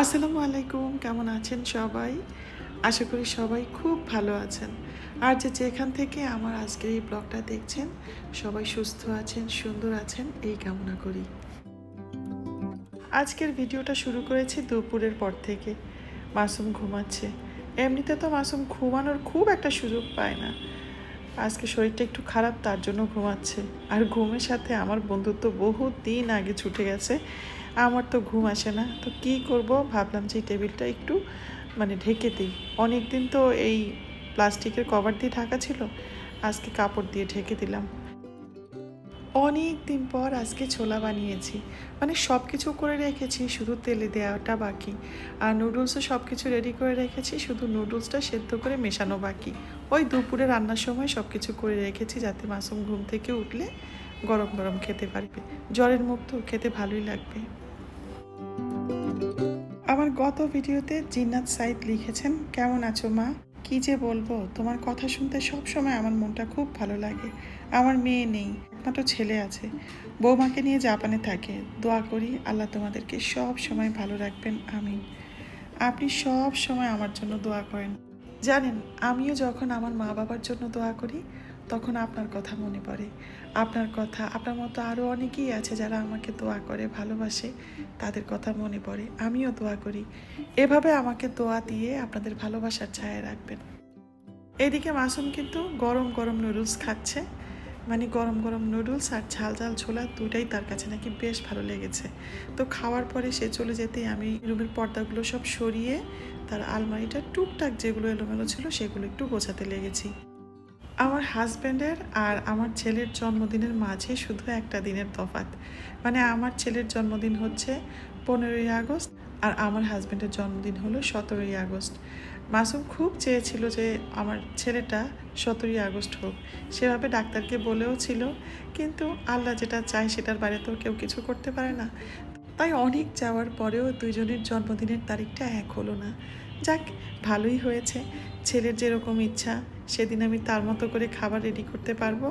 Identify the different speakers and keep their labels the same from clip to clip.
Speaker 1: আসসালামু আলাইকুম, কেমন আছেন সবাই? আশা করি সবাই খুব ভালো আছেন। আর যে যেখান থেকে আমার আজকের এই ব্লগটা দেখছেন, সবাই সুস্থ আছেন, সুন্দর আছেন, এই কামনা করি। আজকের ভিডিওটা শুরু করেছি দুপুরের পর থেকে। মাসুম ঘুমাচ্ছে। এমনিতে তো মাসুম ঘুমানোর খুব একটা সুযোগ পায় না। আজকে শরীরটা একটু খারাপ, তার জন্য ঘুমাচ্ছে। আর ঘুমের সাথে আমার বন্ধুত্ব বহু দিন আগে ছুটে গেছে। আমার তো ঘুম আসে না। তো কি করব? ভাবলাম যে টেবিলটা একটু মানে ঢেকে দিই। অনেক দিন তো এই প্লাস্টিকের কভার দিয়ে ঢাকা ছিল, আজকে কাপড় দিয়ে ঢেকে দিলাম। অনেক দিন পর আজকে ছোলা বানিয়েছি। মানে সব কিছু করে রেখেছি, শুধু তেলে দেওয়াটা বাকি। আর নুডলসও সব কিছু রেডি করে রেখেছি, শুধু নুডলসটা সেদ্ধ করে মেশানো বাকি। ওই দুপুরে রান্নার সময় সব কিছু করে রেখেছি যাতে মাসুম ঘুম থেকে উঠলে গরম গরম খেতে পারবে। জ্বরের মুখ তো খেতে ভালোই লাগবে। আমার গত ভিডিওতে জিন্নাত সাইদ লিখেছেন, কেমন আছো মা? কি যে বলব? তোমার কথা শুনতে সব সময় আমার মনটা খুব ভালো লাগে। আমার মেয়ে নেই, একমাত্র ছেলে আছে। বৌমাকে নিয়ে জাপানে থাকে। দোয়া করি আল্লাহ তোমাদেরকে সব সময় ভালো রাখবেন। আমিন। আপনি সব সময় আমার জন্য দোয়া করেন। জানেন, আমিও যখন আমার মা বাবার জন্য দোয়া করি তখন আপনার কথা মনে পড়ে। আপনার কথা, আপনার মতো আরও অনেকেই আছে যারা আমাকে দোয়া করে, ভালোবাসে। তাদের কথা মনে পড়ে। আমিও দোয়া করি। এভাবে আমাকে দোয়া দিয়ে আপনাদের ভালোবাসার ছায়া রাখবেন। এদিকে মাসুম কিন্তু গরম গরম নুডলস খাচ্ছে। মানে গরম গরম নুডলস আর ঝাল ঝাল ছোলা দুটাই তার কাছে নাকি বেশ ভালো লেগেছে। তো খাওয়ার পরে সে চলে যেতেই আমি রুমের পর্দাগুলো সব সরিয়ে তার আলমারিটা টুকটাক যেগুলো এলোমেলো ছিল সেগুলো একটু গোছাতে লেগেছি। আমার হাজব্যান্ডের আর আমার ছেলের জন্মদিনের মাঝে শুধু একটা দিনের তফাৎ। মানে আমার ছেলের জন্মদিন হচ্ছে পনেরোই আগস্ট আর আমার হাজব্যান্ডের জন্মদিন হলো সতেরোই আগস্ট। মাসুম খুব চেয়েছিল যে আমার ছেলেটা সতেরোই আগস্ট হোক। সেভাবে ডাক্তারকে বলেও ছিল, কিন্তু আল্লাহ যেটা চায় সেটার বাইরে তো কেউ কিছু করতে পারে না। তাই অনেক যাওয়ার পরেও দুজনের জন্মদিনের তারিখটা এক হলো না। যাক, ভালোই হয়েছে। ছেলের যেরকম ইচ্ছা, সেদিন আমি তার মতো করে খাবার রেডি করতে পারব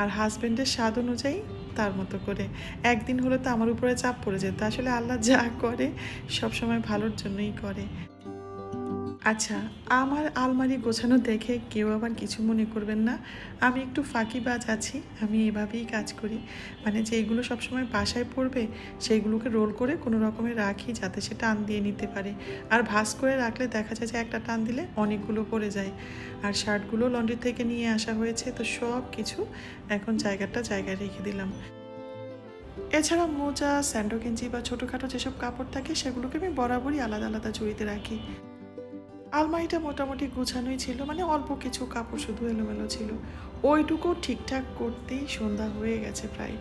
Speaker 1: আর হাজব্যান্ডের স্বাদ অনুযায়ী তার মতো করে। একদিন হলে তো আমার উপরে চাপ পড়ে যেত। আসলে আল্লাহ যা করে, সবসময় ভালোর জন্যই করে। আচ্ছা আমার আলমারি গোছানো দেখে কেউ আবার কিছু মনে করবেন না। আমি একটু ফাঁকিবাজ আছি, আমি এভাবেই কাজ করি। মানে যেইগুলো সবসময় বাসায় পড়বে সেইগুলোকে রোল করে কোনো রকমে রাখি যাতে সে টান দিয়ে নিতে পারে। আর ভাস করে রাখলে দেখা যায় যে একটা টান দিলে অনেকগুলো পড়ে যায়। আর শার্টগুলো লন্ড্রি থেকে নিয়ে আসা হয়েছে, তো সব কিছু এখন জায়গাটা জায়গায় রেখে দিলাম। এছাড়া মোজা, স্যান্ডো গেঞ্জি বা ছোটোখাটো যেসব কাপড় থাকে, সেগুলোকে আমি বরাবরই আলাদা আলাদা ঝুড়িতে রাখি। আলমারিটা মোটামুটি গুছানোই ছিল মানে অল্প কিছু কাপড় শুধু এলোমেলো ছিল। ওইটুকু ঠিকঠাক করতেই সন্ধ্যা হয়ে গেছে প্রায়।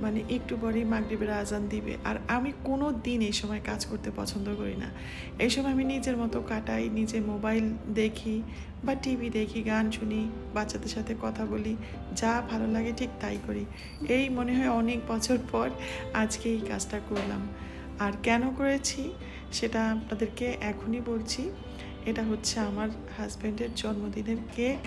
Speaker 1: মানে একটু পরেই মাগরিবের আজান দিবে। আর আমি কোনো দিন এই সময় কাজ করতে পছন্দ করি না। এই সময় আমি নিজের মতো কাটাই, নিজে মোবাইল দেখি বা টিভি দেখি, গান শুনি, বাচ্চাদের সাথে কথা বলি, যা ভালো লাগে ঠিক তাই করি। এই মনে হয় অনেক বছর পর আজকে এই কাজটা করলাম। আর কেন করেছি সেটা আপনাদেরকে এখনই বলছি। এটা হচ্ছে আমার হাজব্যান্ডের জন্মদিনের কেক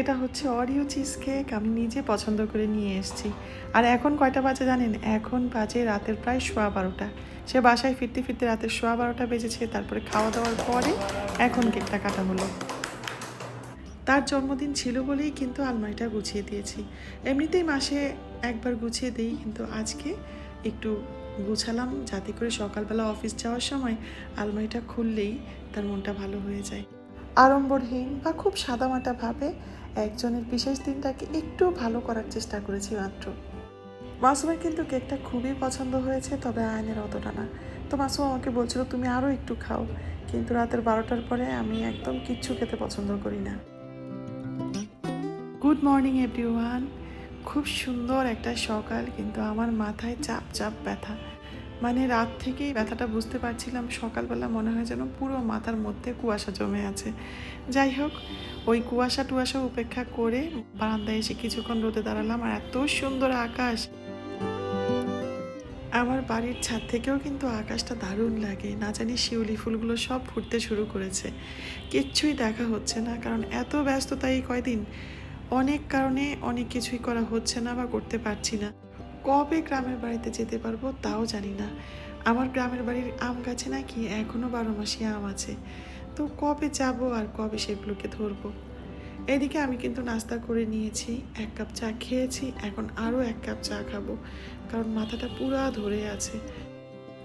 Speaker 1: এটা হচ্ছে অরিও চিজ কেক আমি নিজে পছন্দ করে নিয়ে এসেছি। আর এখন কয়টা বাজে জানেন? এখন বাজে রাতের প্রায় সোয়া বারোটা। সে বাসায় ফিরতে ফিরতে রাতের সোয়া বারোটা বেজেছে, তারপরে খাওয়া দাওয়ার পরে এখন কেকটা কাটা হলো। তার জন্মদিন ছিল বলেই কিন্তু আলমারিটা গুছিয়ে দিয়েছি। এমনিতেই মাসে একবার গুছিয়ে দিই, কিন্তু আজকে একটু গুছালাম যাতে করে সকালবেলা অফিস যাওয়ার সময় আলমারিটা খুললেই তার মনটা ভালো হয়ে যায়। আড়ম্বরহীন বা খুব সাদামাটা ভাবে একজনের বিশেষ দিনটাকে একটু ভালো করার চেষ্টা করেছি মাত্র। মাসুমের কিন্তু কেকটা খুবই পছন্দ হয়েছে, তবে আয়নের অতটা না। তো মাসুম আমাকে বলছিল, তুমি আরও একটু খাও। কিন্তু রাতের বারোটার পরে আমি একদম কিচ্ছু খেতে পছন্দ করি না। Good morning everyone. খুব সুন্দর একটা সকাল, কিন্তু আমার মাথায় চাপ চাপ ব্যথা। মানে রাত থেকেই ব্যথাটা বুঝতে পারছিলাম, সকালবেলা মনে হয় যেন পুরো মাথার মধ্যে কুয়াশা জমে আছে। যাই হোক, ওই কুয়াশা টুয়াশা উপেক্ষা করে বারান্দায় এসে কিছুক্ষণ রোদে দাঁড়ালাম, আর এত সুন্দর আকাশ! আমার বাড়ির ছাদ থেকেও কিন্তু আকাশটা দারুণ লাগে। না জানি শিউলি ফুলগুলো সব ফুটতে শুরু করেছে। কিচ্ছুই দেখা হচ্ছে না, কারণ এত ব্যস্ততা এই কয়দিন? অনেক কারণে অনেক কিছুই করা হচ্ছে না বা করতে পারছি না। কবে গ্রামের বাড়িতে যেতে পারব তাও জানি না। আমার গ্রামের বাড়ির আম গাছে নাকি এখনও বারো মাসি আম আছে। তো কবে যাব আর কবে সেগুলোকে ধরবো? এদিকে আমি কিন্তু নাস্তা করে নিয়েছি, এক কাপ চা খেয়েছি, এখন আরও এক কাপ চা খাব, কারণ মাথাটা পুরা ধরে আছে।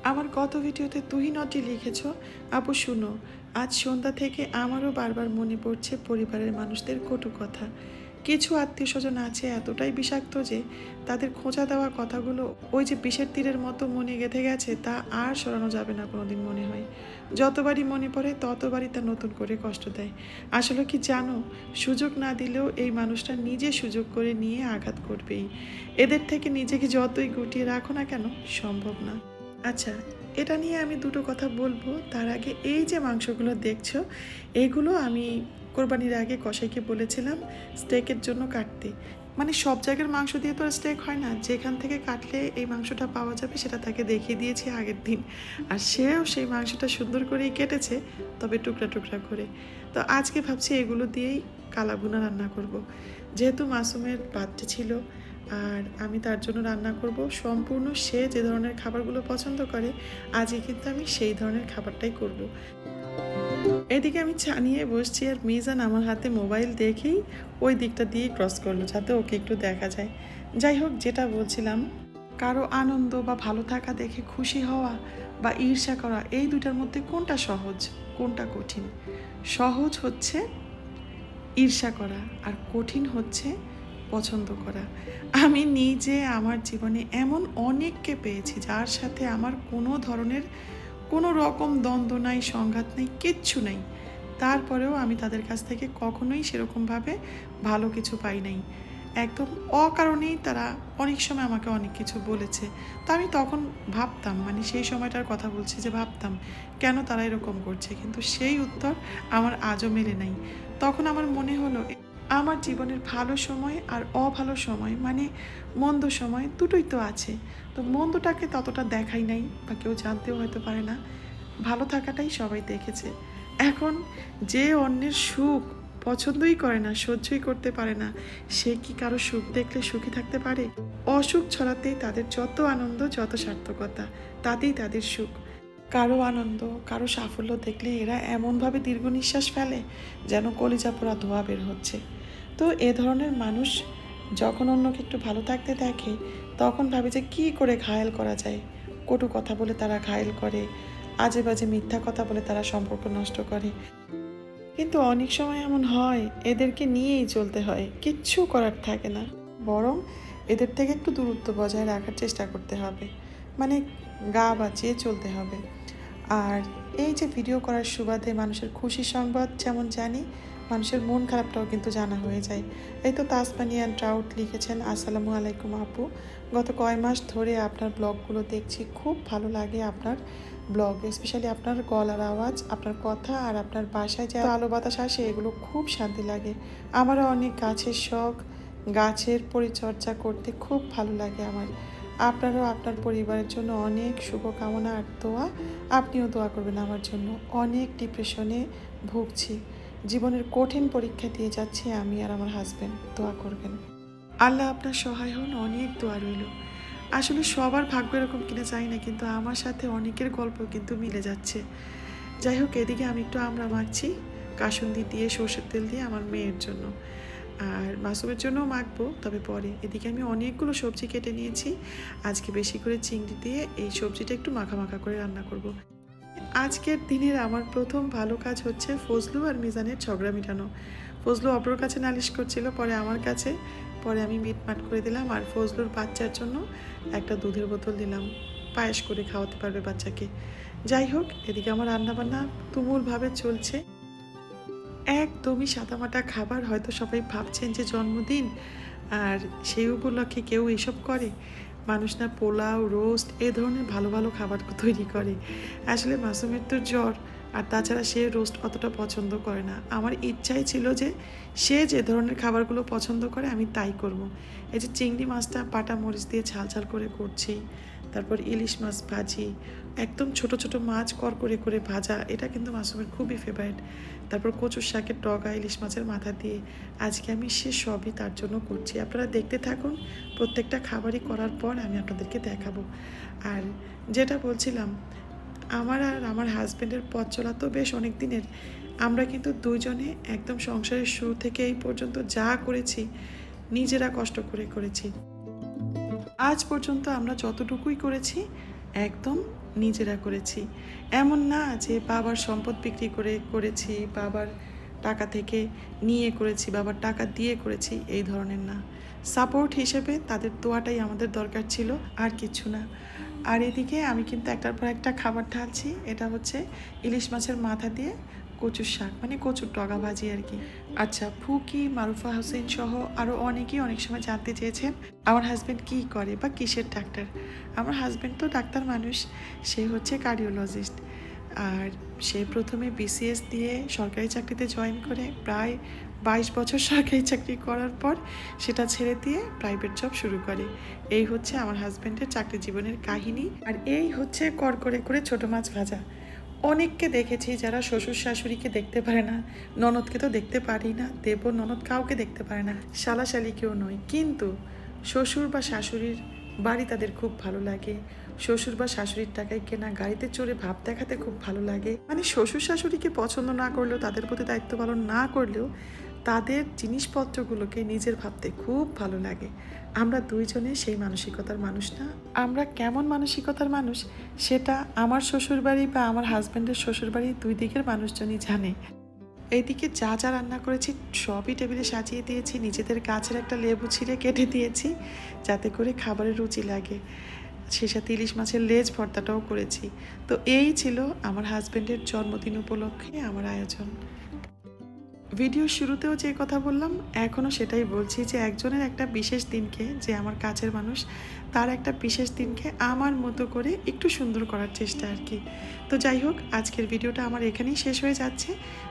Speaker 1: আমার গত ভিডিওতে তুই নটি লিখেছ। আপু শুনো, আজ সন্ধ্যা থেকে আমারও বারবার মনে পড়ছে পরিবারের মানুষদের কটু কথা। কিছু আত্মীয় স্বজন আছে এতটাই বিষাক্ত যে তাদের খোঁজা দেওয়া কথাগুলো ওই যে বিষের তীরের মতো মনে গেঁথে গেছে তা আর সরানো যাবে না কোনোদিন মনে হয়। যতবারই মনে পড়ে, ততবারই তা নতুন করে কষ্ট দেয়। আসলে কি জানো, সুযোগ না দিলেও এই মানুষটা নিজে সুযোগ করে নিয়ে আঘাত করবেই। এদের থেকে নিজেকে যতই গুটিয়ে রাখো না কেন, সম্ভব না। আচ্ছা এটা নিয়ে আমি দুটো কথা বলব। তার আগে এই যে মাংসগুলো দেখছ, এগুলো আমি কোরবানির আগে কষাইকে বলেছিলাম স্টেকের জন্য কাটতে। মানে সব জায়গার মাংস দিয়ে তো আর স্টেক হয় না। যেখান থেকে কাটলে এই মাংসটা পাওয়া যাবে, সেটা তাকে দেখিয়ে দিয়েছি আগের দিন। আর সেও সেই মাংসটা সুন্দর করেই কেটেছে, তবে টুকরা টুকরা করে। তো আজকে ভাবছি এগুলো দিয়েই কালাভুনা রান্না করব। যেহেতু মাসুমের বাচ্চা ছিল, আর আমি তার জন্য রান্না করব। সম্পূর্ণ সে যে ধরনের খাবারগুলো পছন্দ করে আজকে কিন্তু আমি সেই ধরনের খাবারটাই করব। এদিকে আমি ছানিয়ে বসছি আর মিজান আমার হাতে মোবাইল দেখেই ওই দিকটা দিয়ে ক্রস করল যাতে ওকে একটু দেখা যায়। যাই হোক, যেটা বলছিলাম, কারও আনন্দ বা ভালো থাকা দেখে খুশি হওয়া বা ঈর্ষা করা, এই দুটার মধ্যে কোনটা সহজ, কোনটা কঠিন? সহজ হচ্ছে ঈর্ষা করা আর কঠিন হচ্ছে পছন্দ করা। আমি নিজে আমার জীবনে এমন অনেককে পেয়েছি যার সাথে আমার কোনো ধরনের কোনো রকম দ্বন্দ্ব নাই, সংঘাত নাই, কিচ্ছু নাই। তারপরেও আমি তাদের কাছ থেকে কখনোই সেরকমভাবে ভালো কিছু পাই নাই। একদম অকারণেই তারা অনেক সময় আমাকে অনেক কিছু বলেছে। তো আমি তখন ভাবতাম মানে সেই সময়টার কথা বলছি যে ভাবতাম, কেন তারা এরকম করছে? কিন্তু সেই উত্তর আমার আজও মেলে নাই। তখন আমার মনে হলো আমার জীবনের ভালো সময় আর অভালো সময় মানে মন্দ সময় দুটোই তো আছে। তো মন্দটাকে ততটা দেখাই নাই বা কেউ জানতেও হয়তো পারে না। ভালো থাকাটাই সবাই দেখেছে। এখন যে অন্যের সুখ পছন্দই করে না, সহ্যই করতে পারে না, সে কি কারও সুখ দেখলে সুখী থাকতে পারে? অসুখ ছড়াতেই তাদের যত আনন্দ, যত সার্থকতা, তাতেই তাদের সুখ। কারও আনন্দ, কারও সাফল্য দেখলে এরা এমনভাবে দীর্ঘ নিঃশ্বাস ফেলে যেন কলিজা পোড়া ধোয়া বের হচ্ছে। তো এ ধরনের মানুষ যখন অন্যকে একটু ভালো থাকতে দেখে, তখন ভাবে যে কী করে ঘায়েল করা যায়। কটু কথা বলে তারা ঘায়েল করে আজে বাজে মিথ্যা কথা বলে তারা সম্পর্ক নষ্ট করে। কিন্তু অনেক সময় এমন হয়, এদেরকে নিয়েই চলতে হয়, কিচ্ছু করার থাকে না। বরং এদের থেকে একটু দূরত্ব বজায় রাখার চেষ্টা করতে হবে। মানে গা বাঁচিয়ে চলতে হবে। আর এই যে ভিডিও করার সুবাদে মানুষের খুশি সংবাদ যেমন জানি মানুষের মন খারাপটাও কিন্তু জানা হয়ে যায়। এই তো তাসমানি অ্যান্ড ট্রাউট লিখেছেন, আসসালামু আলাইকুম আপু। গত কয় মাস ধরে আপনার ব্লগগুলো দেখছি, খুব ভালো লাগে আপনার ব্লগ স্পেশালি আপনার গলার আওয়াজ, আপনার কথা আর আপনার বাসায় যে আলো বাতাস আসে, এগুলো খুব শান্তি লাগে। আমারও অনেক গাছের শখ, গাছের পরিচর্যা করতে খুব ভালো লাগে আমার। আপনারও আপনার পরিবারের জন্য অনেক শুভকামনা আর দোয়া। আপনিও দোয়া করবেন আমার জন্য। অনেক ডিপ্রেশনে ভুগছি। জীবনের কঠিন পরীক্ষা দিয়ে যাচ্ছি আমি আর আমার হাজব্যান্ড দোয়া করবেন। আল্লাহ আপনার সহায় হন, অনেক দোয়া রইল। আসলে সবার ভাগ্য এরকম কিনা চাই না, কিন্তু আমার সাথে অনেকের গল্প কিন্তু মিলে যাচ্ছে। যাই হোক, এদিকে আমি একটু আমরা মাখছি, কাসুন্দি দিয়ে সর্ষের তেল দিয়ে আমার মেয়ের জন্য। আর মাসুমের জন্যও মাখবো, তবে পরে। এদিকে আমি অনেকগুলো সবজি কেটে নিয়েছি। আজকে বেশি করে চিংড়ি দিয়ে এই সবজিটা একটু মাখা মাখা করে রান্না করব। আজকের দিনের আমার প্রথম ভালো কাজ হচ্ছে ফজলু আর মিজানের ঝগড়া মেটানো। ফজলু অপর কাছে নালিশ করছিল, পরে আমার কাছে, পরে আমি মিটমাট করে দিলাম আর ফজলুর বাচ্চার জন্য একটা দুধের বোতল দিলাম। পায়েস করে খাওয়াতে পারবে বাচ্চাকে। যাই হোক, এদিকে আমার রান্নাবান্না তুমুলভাবে চলছে। একদমই সাদামাটা খাবার হয়তো সবাই ভাবছেন যে জন্মদিন, আর সেই উপলক্ষে কেউ এসব করে। মানুষ না পোলাও, রোস্ট, এ ধরনের ভালো ভালো খাবার তৈরি করে আসলে মাসুমের তো জ্বর, আর তাছাড়া সে রোস্ট অতটা পছন্দ করে না আমার ইচ্ছাই ছিল যে সে যে ধরনের খাবারগুলো পছন্দ করে আমি তাই করব। এই যে চিংড়ি মাছটা পাটা মরিচ দিয়ে ছাল ছাল করে করছি তারপর ইলিশ মাছ ভাজি, একদম ছোট ছোট মাছ কর করে করে ভাজা, এটা কিন্তু মাসুমের খুবই ফেভারিট তারপর কচুর শাকের টগা ইলিশ মাছের মাথা দিয়ে, আজকে আমি সে সবই তার জন্য করছি। আপনারা দেখতে থাকুন, প্রত্যেকটা খাবারই করার পর আমি আপনাদেরকে দেখাবো। আর যেটা বলছিলাম, আমার আর আমার হাজব্যান্ডের পথ চলা তো বেশ অনেক দিনের। আমরা কিন্তু দুইজনে একদম সংসারের শুরু থেকে এই পর্যন্ত যা করেছি, নিজেরা কষ্ট করে করেছি। আজ পর্যন্ত আমরা যতটুকুই করেছি, একদম নিজেরা করেছি। এমন না যে বাবার সম্পদ বিক্রি করে করেছি, বাবার টাকা থেকে নিয়ে করেছি, বাবার টাকা দিয়ে করেছি, এই ধরনের না। সাপোর্ট হিসেবে তাদের দোয়াটাই আমাদের দরকার ছিল, আর কিছু না। আর এদিকে আমি কিন্তু একটার পর একটা খাবার ঢালছি এটা হচ্ছে ইলিশ মাছের মাথা দিয়ে কচুর শাক মানে কচুর টগা ভাজি আর কি। আচ্ছা ফুকি, মারুফা হোসেন সহ আরও অনেকেই অনেক সময় জানতে চেয়েছেন আমার হাজব্যান্ড কী করে বা কিসের ডাক্তার আমার হাজব্যান্ড তো ডাক্তার মানুষ, সে হচ্ছে কার্ডিওলজিস্ট আর সে প্রথমে বিসিএস দিয়ে সরকারি চাকরিতে জয়েন করে প্রায় বাইশ বছর সরকারি চাকরি করার পর সেটা ছেড়ে দিয়ে প্রাইভেট জব শুরু করে। এই হচ্ছে আমার হাজব্যান্ডের চাকরি জীবনের কাহিনী। আর এই হচ্ছে কর করে করে ছোট মাছ ভাজা। অনেককে দেখেছি যারা শ্বশুর শাশুড়িকে দেখতে পারে না, ননদকে তো দেখতে পারি না, দেব ননদ কাউকে দেখতে পারে না, শালাশালি কেউ নয়। কিন্তু শ্বশুর বা শাশুড়ির বাড়ি তাদের খুব ভালো লাগে। শ্বশুর বা শাশুড়ির টাকায় কেনা গাড়িতে চড়ে ভাব দেখাতে খুব ভালো লাগে। মানে শ্বশুর শাশুড়িকে পছন্দ না করলেও, তাদের প্রতি দায়িত্ব পালন না করলেও তাদের জিনিসপত্রগুলোকে নিজের ভাবতে খুব ভালো লাগে। আমরা দুইজনে সেই মানসিকতার মানুষ না। আমরা কেমন মানসিকতার মানুষ সেটা আমার শ্বশুরবাড়ি বা আমার হাজব্যান্ডের শ্বশুরবাড়ি দুই দিকের মানুষজনই জানে। এইদিকে যা যা রান্না করেছি সবই টেবিলে সাজিয়ে দিয়েছি, নিজেদের গাছের একটা লেবু ছিঁড়ে কেটে দিয়েছি যাতে করে খাবারের রুচি লাগে। সে সাথে ইলিশ মাছের লেজ ভর্তাটাও করেছি। তো এই ছিল আমার হাজব্যান্ডের জন্মদিন উপলক্ষে আমার আয়োজন। ভিডিও শুরুতেও যে কথা বললাম এখনও সেটাই বলছি যে একজনের একটা বিশেষ দিনকে যে আমার কাছের মানুষ, তার একটা বিশেষ দিনকে আমার মতো করে একটু সুন্দর করার চেষ্টা আর কি। তো যাই হোক, আজকের ভিডিওটা আমার এখানেই শেষ হয়ে যাচ্ছে।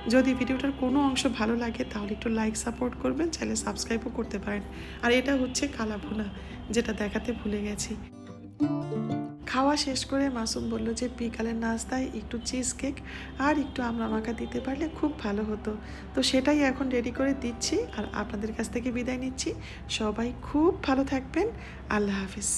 Speaker 1: যদি ভিডিওটার কোনো অংশ ভালো লাগে, তাহলে একটু লাইক সাপোর্ট করবেন, চাইলে সাবস্ক্রাইবও করতে পারেন। আর এটা হচ্ছে কালাভুনা, যেটা দেখাতে ভুলে গেছি। খাওয়া শেষ করে মাসুম বলল যে, বিকালের নাস্তায় একটু চিজ কেক আর একটু আমরা মাখা দিতে পারলে খুব ভালো হতো। তো সেটাই এখন রেডি করে দিচ্ছি আর আপনাদের কাছ থেকে বিদায় নিচ্ছি। সবাই খুব ভালো থাকবেন। আল্লাহ হাফিজ।